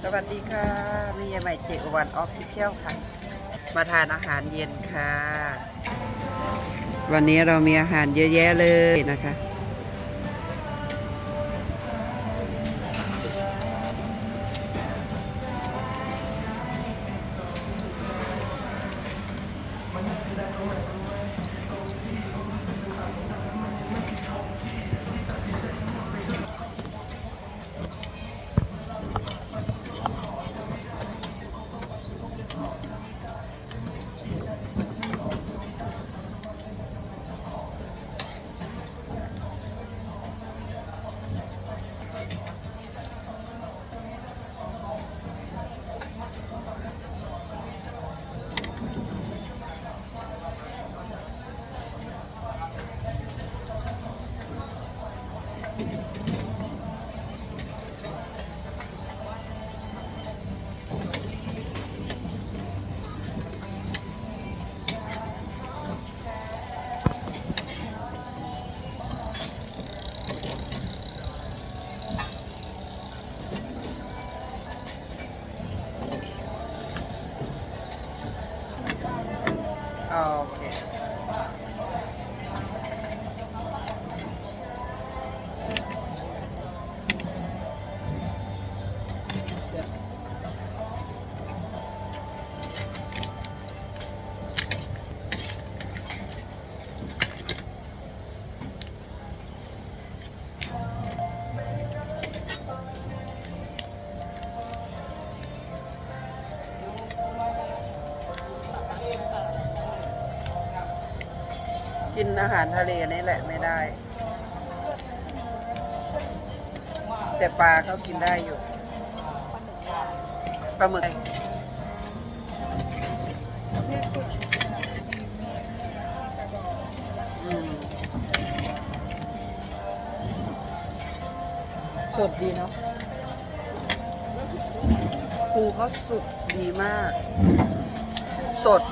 สวัสดีค่ะ มียายใหม่เจวันออฟฟิเชียลค่ะ มาทานอาหารเย็นค่ะ วันนี้เรามีอาหารเยอะแยะเลยนะคะ โกินอาหารทะเลนี่แหละไม่ได้ แต่ปลาเขากินได้อยู่ปลาหมึกสดดีเนาะปูเขาสุกดีมาก สด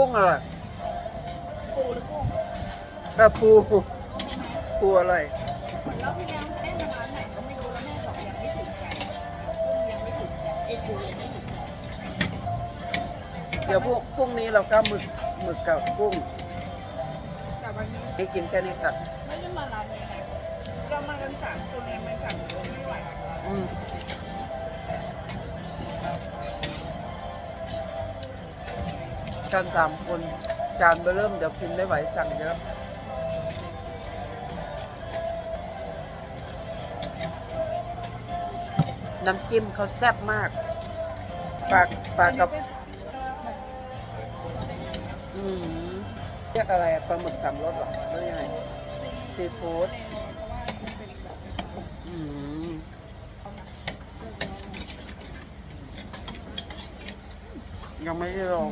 กุ้งอร่อยปูหรือกุ้งเออปูปูอร่อยแล้วพี่แมวได้มาร้านไหนก็ไม่รู้แล้วแม่บอกยังไม่ถึงใจกุ้งยังไม่ถึงใจไอ้ปูยังไม่ถึงใจเดี๋ยวพรุ่งพรุ่งนี้เราก็หมึกหมึกกับกุ้งแต่วันนี้ให้กินแค่นี้กัดไม่ได้มาร้านนี้ไงเรามากันสามคนเองไม่สั่งคนไม่ไหวอืม กันสามคนจานเบอร์เริ่มเดี๋ยวกินไม่ไหวสั่งเยอะน้ำจิ้มเขาแซ่บมากปลาปลากระป็นออืมเรียกอะไรปลาหมึกสามรสหรอหรือยังไงซีฟู้ดอืมยังไม่ได้ลอง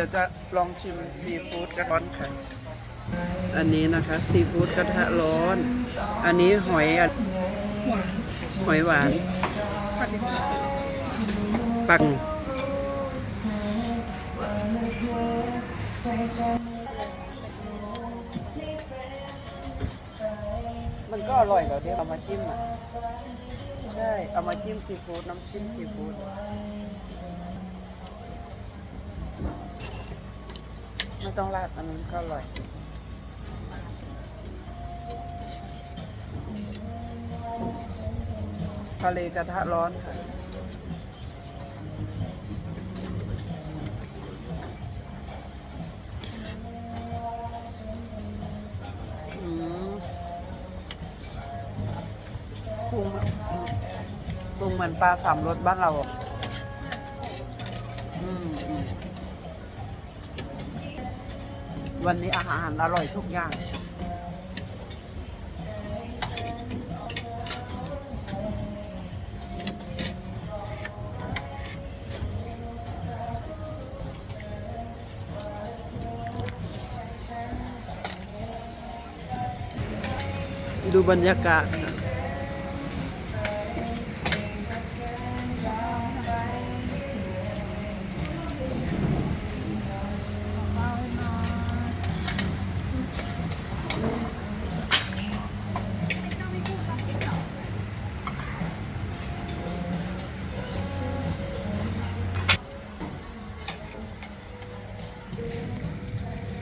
ดี๋ยวจะลองชิมซีฟู้ดกระร้อนค่ะ อันนี้นะคะซีฟู้ดกระทะร้อน อันนี้หอยอะหอยหวานปังมันก็อร่อยแบบที่เอามาจิ้มอะ ใช่ เอามาจิ้มซีฟู้ดน้ำจิ้มซีฟู้ด ไม่ต้องราดอันนั้นก็อร่อยทะเลกระทะร้อนค่ะ ปรุงปรุงเหมือนปลาสามรสบ้านเราอืม วันนี้อาหารอร่อยทุกอย่าง ดูบรรยากาศค่ะ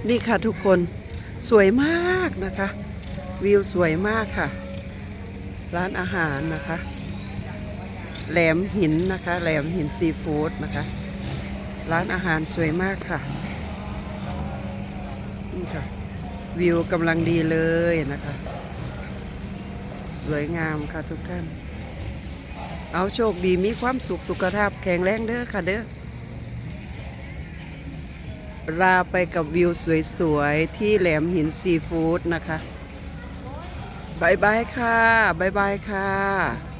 นี่ค่ะทุกคนสวยมากนะคะ วิวสวยมากค่ะ ร้านอาหารนะคะ แหลมหินนะคะ แหลมหินซีฟู้ดนะคะ ร้านอาหารสวยมากค่ะนี่ค่ะ วิวกำลังดีเลยนะคะ สวยงามค่ะทุกท่าน เอาโชคดีมีความสุขสุขภาพแข็งแรงเด้อค่ะเด้อ ลาไปกับวิวสวยๆ ที่แหลมหินซีฟู้ดนะคะบายบายค่ะบายบายค่ะ